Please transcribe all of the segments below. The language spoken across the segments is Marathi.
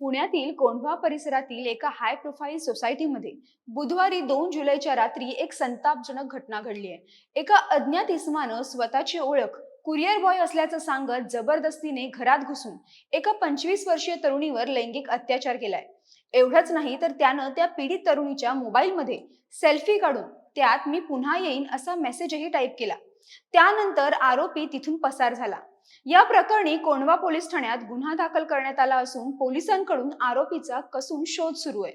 पुण्यातील कोंढवा परिसरातील एका हाय प्रोफाईल सोसायटीमध्ये बुधवारी दोन जुलैच्या रात्री एक संतापजनक घटना घडली आहे. एका अज्ञात इसमानं स्वतःची ओळख कुरिअर बॉय असल्याचं सांगत जबरदस्तीने घरात घुसून एका पंचवीस वर्षीय तरुणीवर लैंगिक अत्याचार केलाय. एवढंच नाही तर त्यानं त्या पीडित तरुणीच्या मोबाईलमध्ये सेल्फी काढून त्यात मी पुन्हा येईन असा मेसेजही टाईप केला. त्यानंतर आरोपी तिथून पसार झाला. या प्रकरणी कोंढवा पोलीस ठाण्यात गुन्हा दाखल करण्यात आला असून पोलिसांकडून आरोपीचा कसून शोध सुरू आहे.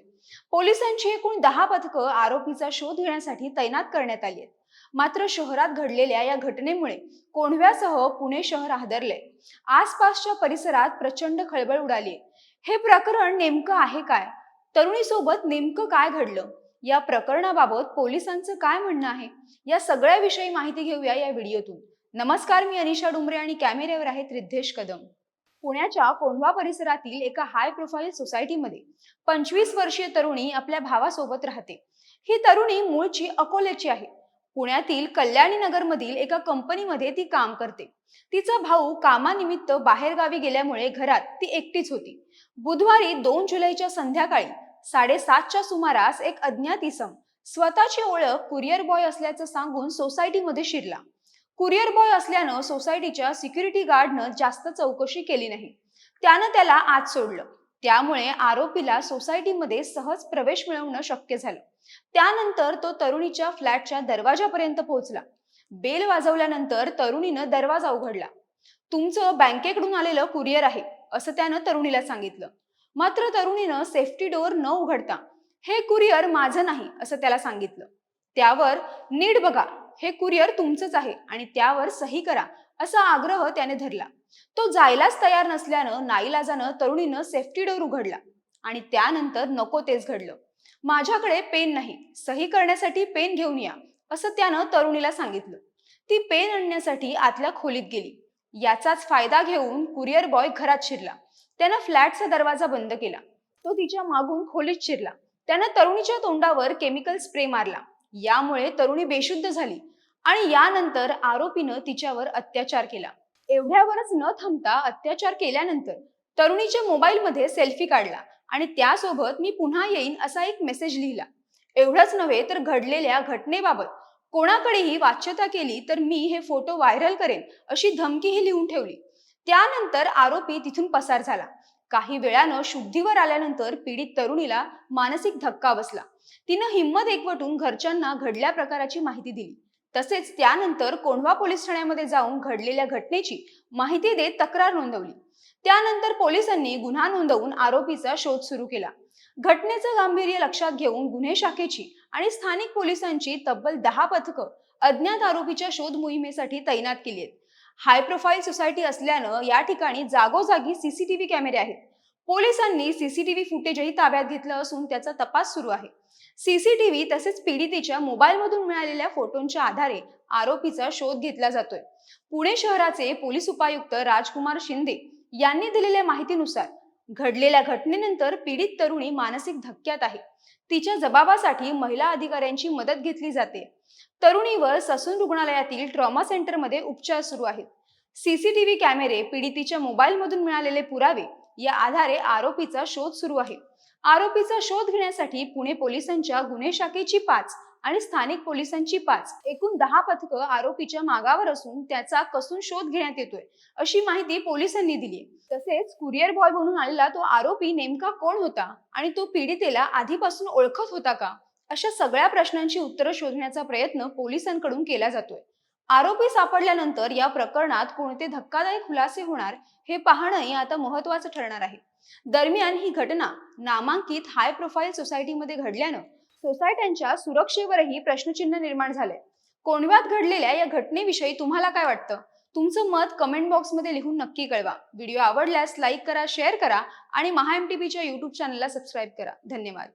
पोलिसांची एकूण दहा पथकं आरोपीचा शोध घेण्यासाठी तैनात करण्यात आली आहेत. मात्र शहरात घडलेल्या या घटनेमुळे कोंढव्यासह पुणे शहर हादरले आसपासच्या परिसरात प्रचंड खळबळ उडाली हे प्रकरण नेमकं आहे काय? तरुणीसोबत नेमकं काय घडलं? या प्रकरणाबाबत पोलिसांचं काय म्हणणं आहे? या सगळ्याविषयी माहिती घेऊया या व्हिडिओतून. नमस्कार मी अनिशा डुमरे आणि कॅमेऱ्यावर आहेत रिद्धेश कदम. पुण्याच्या कोंढवा परिसरातील एका हाय प्रोफाईल सोसायटीमध्ये पंचवीस वर्षीय तरुणी आपल्या भावासोबत राहते. ही तरुणी मूळची अकोल्याची आहे. पुण्यातील कल्याणी नगरमधील एका कंपनीमध्ये ती काम करते. तिचा भाऊ कामानिमित्त बाहेरगावी गेल्यामुळे घरात ती एकटीच होती. बुधवारी दोन जुलैच्या संध्याकाळी साडेसातच्या सुमारास एक अज्ञात इसम स्वतःची ओळख कुरिअर बॉय असल्याचं सांगून सोसायटीमध्ये शिरला. कुरिअर बॉय असल्यानं सोसायटीच्या सिक्युरिटी गार्डनं जास्त चौकशी केली नाही. त्यानं त्याला आत सोडलं. त्यामुळे आरोपीला सोसायटीमध्ये सहज प्रवेश मिळवणं शक्य झालं. त्यानंतर तो तरुणीच्या फ्लॅटच्या दरवाजापर्यंत पोहोचला. बेल वाजवल्यानंतर तरुणीनं दरवाजा उघडला. तुमचं बँकेकडून आलेलं कुरिअर आहे असं त्यानं तरुणीला सांगितलं. मात्र तरुणीनं सेफ्टी डोअर न उघडता हे कुरिअर माझं नाही असं त्याला सांगितलं. त्यावर नीट बघा हे कुरिअर तुमचंच आहे आणि त्यावर सही करा असा आग्रह त्याने धरला. तो जायलाच तयार नसल्यानं नाईलाजानं तरुणीनं सेफ्टी डोअर उघडला आणि त्यानंतर नको तेच घडलं. माझ्याकडे पेन नाही सही करण्यासाठी पेन घेऊन या असं त्यानं तरुणीला सांगितलं. ती पेन आणण्यासाठी आतल्या खोलीत गेली. याचाच फायदा घेऊन कुरिअर बॉय घरात शिरला. त्यानं फ्लॅटचा दरवाजा बंद केला. तो तिच्या मागून खोलीत शिरला. त्यानं तरुणीच्या तोंडावर केमिकल स्प्रे मारला. यामुळे तरुणी बेशुद्ध झाली आणि यानंतर आरोपीनं तिच्यावर अत्याचार केला. एवढ्यावरच न थांबता अत्याचार केल्यानंतर तरुणीच्या मोबाईलमध्ये सेल्फी काढला आणि त्यासोबत मी पुन्हा येईन असा एक मेसेज लिहिला. एवढंच नव्हे तर घडलेल्या घटनेबाबत कोणाकडेही वाच्यता केली तर मी हे फोटो व्हायरल करेन अशी धमकीही लिहून ठेवली. त्यानंतर आरोपी तिथून पसार झाला. काही वेळानं शुद्धीवर आल्यानंतर पीडित तरुणीला मानसिक धक्का बसला. तिनं हिंमत एकवटून घरच्यांना घडल्या प्रकाराची माहिती दिली. तसेच त्यानंतर कोंढवा पोलीस ठाण्यामध्ये जाऊन घडलेल्या घटनेची माहिती देत तक्रार नोंदवली. त्यानंतर पोलिसांनी गुन्हा नोंदवून आरोपीचा शोध सुरू केला. घटनेचं गांभीर्य लक्षात घेऊन गुन्हे शाखेची आणि स्थानिक पोलिसांची तब्बल दहा पथकं अज्ञात आरोपीच्या शोध मोहिमेसाठी तैनात केली आहेत. हाय प्रोफाईल सोसायटी असल्यानं या ठिकाणी जागोजागी सीसीटीव्ही कॅमेरे आहेत. पोलिसांनी सीसीटीव्ही फुटेजही ताब्यात घेतलं असून त्याचा तपास सुरू आहे. सीसीटीव्ही तसेच पीडितेच्या मोबाईलमधून मिळालेल्या फोटोंच्या आधारे आरोपीचा शोध घेतला जातोय. पुणे शहराचे पोलीस उपायुक्त राजकुमार शिंदे यांनी दिलेल्या माहितीनुसार घडलेल्या घटनेनंतर पीडित तरुणी मानसिक धक्क्यात आहे. तिच्या जबाबासाठी महिला अधिकाऱ्यांची मदत घेतली जाते. तरुणीवर ससून रुग्णालयातील ट्रॉमा सेंटरमध्ये उपचार सुरू आहेत. सीसीटीव्ही कॅमेरे पीडितीच्या मोबाईलमधून मिळालेले पुरावे या आधारे आरोपीचा शोध सुरू आहे. आरोपीचा शोध घेण्यासाठी पुणे पोलिसांच्या गुन्हे शाखेची पाच आणि स्थानिक पोलिसांची पाच. एकूण दहा पथकं आरोपीच्या मागावर असून त्याचा कसून शोध घेण्यात येतोय अशी माहिती पोलिसांनी दिली तसेच कुरिअर बॉय म्हणून आलेला तो आरोपी नेमका कोण होता आणि तो पीडितेला आधीपासून ओळखत होता का? अशा सगळ्या प्रश्नांची उत्तरं शोधण्याचा प्रयत्न पोलिसांकडून केला जातोय. आरोपी सापडल्यानंतर या प्रकरणात कोणते धक्कादायक खुलासे होणार हे पाहणंही आता महत्वाचं ठरणार आहे. दरम्यान ही घटना नामांकित हाय प्रोफाईल सोसायटीमध्ये घडल्यानं सोसायट्यांच्या सुरक्षेवरही प्रश्नचिन्ह निर्माण झाले. कोंढव्यात घडलेल्या या घटनेविषयी तुम्हाला काय वाटतं? तुमचं मत कमेंट बॉक्समध्ये लिहून नक्की कळवा. व्हिडिओ आवडल्यास लाईक करा शेअर करा आणि महा एम टी युट्यूब चॅनलला सबस्क्राईब करा. धन्यवाद.